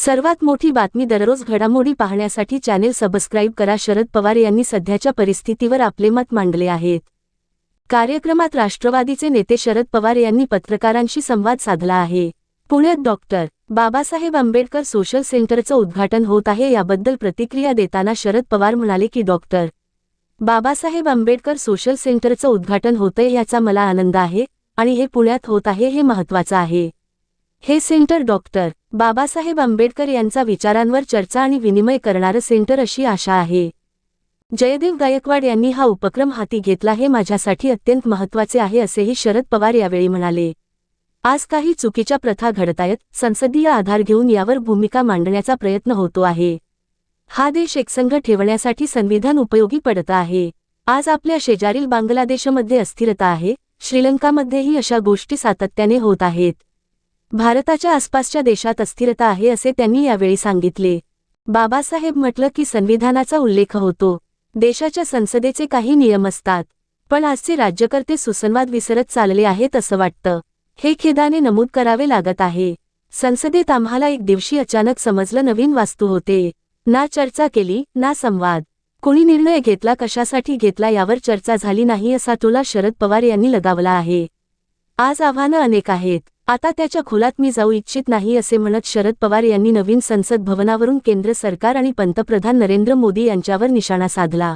सर्वात मोठी बातमी दररोज घडामोडी पाहण्यासाठी चॅनेल सबस्क्राईब करा. शरद पवार यांनी सध्याच्या परिस्थितीवर आपले मत मांडले आहेत. कार्यक्रमात राष्ट्रवादीचे नेते शरद पवार यांनी पत्रकारांशी संवाद साधला आहे. पुण्यात डॉक्टर बाबासाहेब आंबेडकर सोशल सेंटरचं उद्घाटन होत आहे. याबद्दल प्रतिक्रिया देताना शरद पवार म्हणाले की डॉक्टर बाबासाहेब आंबेडकर सोशल सेंटरचं उद्घाटन होतंय याचा मला आनंद आहे आणि हे पुण्यात होत आहे हे महत्त्वाचं आहे. हे सेंटर डॉक्टर बाबासाहेब आंबेडकर यांचा विचारांवर चर्चा आणि विनिमय करणारं सेंटर अशी आशा आहे. जयदेव गायकवाड यांनी हा उपक्रम हाती घेतला हे माझ्यासाठी अत्यंत महत्त्वाचे आहे असेही शरद पवार यावेळी म्हणाले. आज काही चुकीच्या प्रथा घडतायत संसदीय आधार घेऊन यावर भूमिका मांडण्याचा प्रयत्न होतो आहे. हा देश एकसंघ ठेवण्यासाठी संविधान उपयोगी पडत आहे. आज आपल्या शेजारील बांगलादेशमध्ये अस्थिरता आहे श्रीलंकामध्येही अशा गोष्टी सातत्याने होत आहेत. भारताच्या आसपासच्या देशात अस्थिरता आहे असे त्यांनी यावेळी सांगितले. बाबासाहेब म्हटलं की संविधानाचा उल्लेख होतो. देशाच्या संसदेचे काही नियम असतात. पण आजचे राज्यकर्ते सुसंवाद विसरत चालले आहेत असं वाटतं. हे खेदाने नमूद करावे लागत आहे. संसदेत आम्हाला एक दिवशी अचानक समजलं नवीन वास्तू होते. ना चर्चा केली ना संवाद. कुणी निर्णय घेतला कशासाठी घेतला यावर चर्चा झाली नाही असा तुला शरद पवार यांनी लगावला आहे. आज आव्हानं अनेक आहेत. आता त्याच्या खोलात मी जाऊ इच्छित नाही असे म्हणत शरद पवार यांनी नवीन संसद भवनावरून केंद्र सरकार आणि पंतप्रधान नरेंद्र मोदी यांच्यावर निशाणा साधला.